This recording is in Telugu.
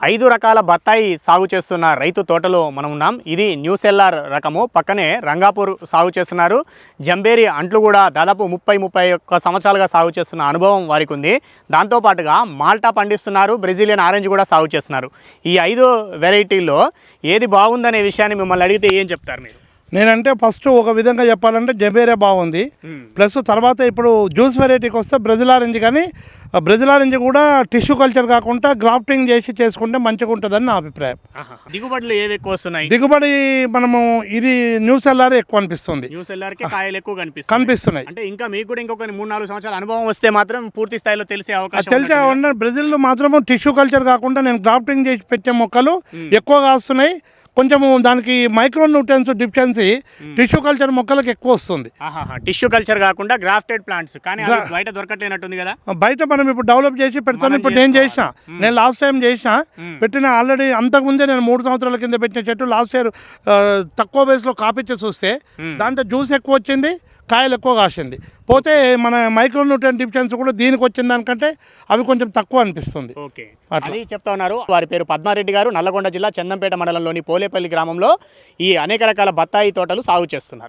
ఐదు రకాల బత్తాయి సాగు చేస్తున్న రైతు తోటలో మనం ఉన్నాం. ఇది న్యూ సెల్లార్ రకము. పక్కనే రంగాపూర్ సాగు చేస్తున్నారు. జంబేరి అంట్లు కూడా దాదాపు ముప్పై ముప్పై ఒక్క సంవత్సరాలుగా సాగు చేస్తున్న అనుభవం వారికి ఉంది దాంతోపాటుగా మాల్టా పండిస్తున్నారు. బ్రెజిలియన్ ఆరెంజ్ కూడా సాగు చేస్తున్నారు. ఈ ఐదు వెరైటీల్లో ఏది బాగుందనే విషయాన్ని మిమ్మల్ని అడిగితే ఏం చెప్తారు మీరు? నేనంటే ఫస్ట్ ఒక విధంగా చెప్పాలంటే జబేరే బాగుంది. ప్లస్ తర్వాత ఇప్పుడు జ్యూస్ వెరైటీకి వస్తే బ్రెజిల్ ఆరెంజ్ కానీ ఆ బ్రెజిల్ ఆరెంజ్ కూడా టిష్యూ కల్చర్ కాకుండా గ్రాఫ్టింగ్ చేసి చేసుకుంటే మంచిగా ఉంటుందని నా అభిప్రాయం. దిగుబడులు ఏవి ఎక్కువ వస్తున్నాయి? దిగుబడి మనము ఇది న్యూస్ ఎల్ఆర్ ఎక్కువ అనిపిస్తుంది. న్యూ సెల్లార్కి కాయలు ఎక్కువ కనిపిస్తున్నాయి. అంటే ఇంకా మీకు కూడా ఇంకొక మూడు నాలుగు సంవత్సరాల అనుభవం వస్తే మాత్రం పూర్తి స్థాయిలో తెలిసే అవకాశం తెలిసే బ్రెజిల్లో మాత్రము టిష్యూ కల్చర్ కాకుండా నేను గ్రాఫ్టింగ్ చేసి పెట్టే మొక్కలు ఎక్కువగా వస్తున్నాయి. కొంచెము దానికి micro nutrients deficiency tissue culture మొక్కలకు ఎక్కువ వస్తుంది టిష్యూ కల్చర్ కాకుండా గ్రాఫ్టెడ్ ప్లాంట్స్ కానీ బయట దొరకట్లేనట్టుంది కదా బయట మనం ఇప్పుడు డెవలప్ చేసి పెడతాను ఇప్పుడు నేను చేసిన. నేను లాస్ట్ టైం చేసిన. పెట్టిన ఆల్రెడీ అంతకుముందే నేను మూడు సంవత్సరాల కింద పెట్టిన చెట్టు లాస్ట్ ఇయర్ తక్కువ బేస్లో కాపిచ్చి చూస్తే. దాంట్లో జ్యూస్ ఎక్కువ వచ్చింది కాయలు ఎక్కువ కాసింది. పోతే మన మైక్రో న్యూట్రియన్ డిఫిషియన్స్ కూడా దీనికి వచ్చిన దానికంటే అవి కొంచెం తక్కువ అనిపిస్తుంది. ఓకే. అట్లా. అది చెప్తా ఉన్నారు. వారి పేరు పద్మారెడ్డి గారు. నల్లగొండ జిల్లా చందంపేట మండలంలోని పోలేపల్లి గ్రామంలో ఈ అనేక రకాల బత్తాయి తోటలు సాగు చేస్తున్నారు.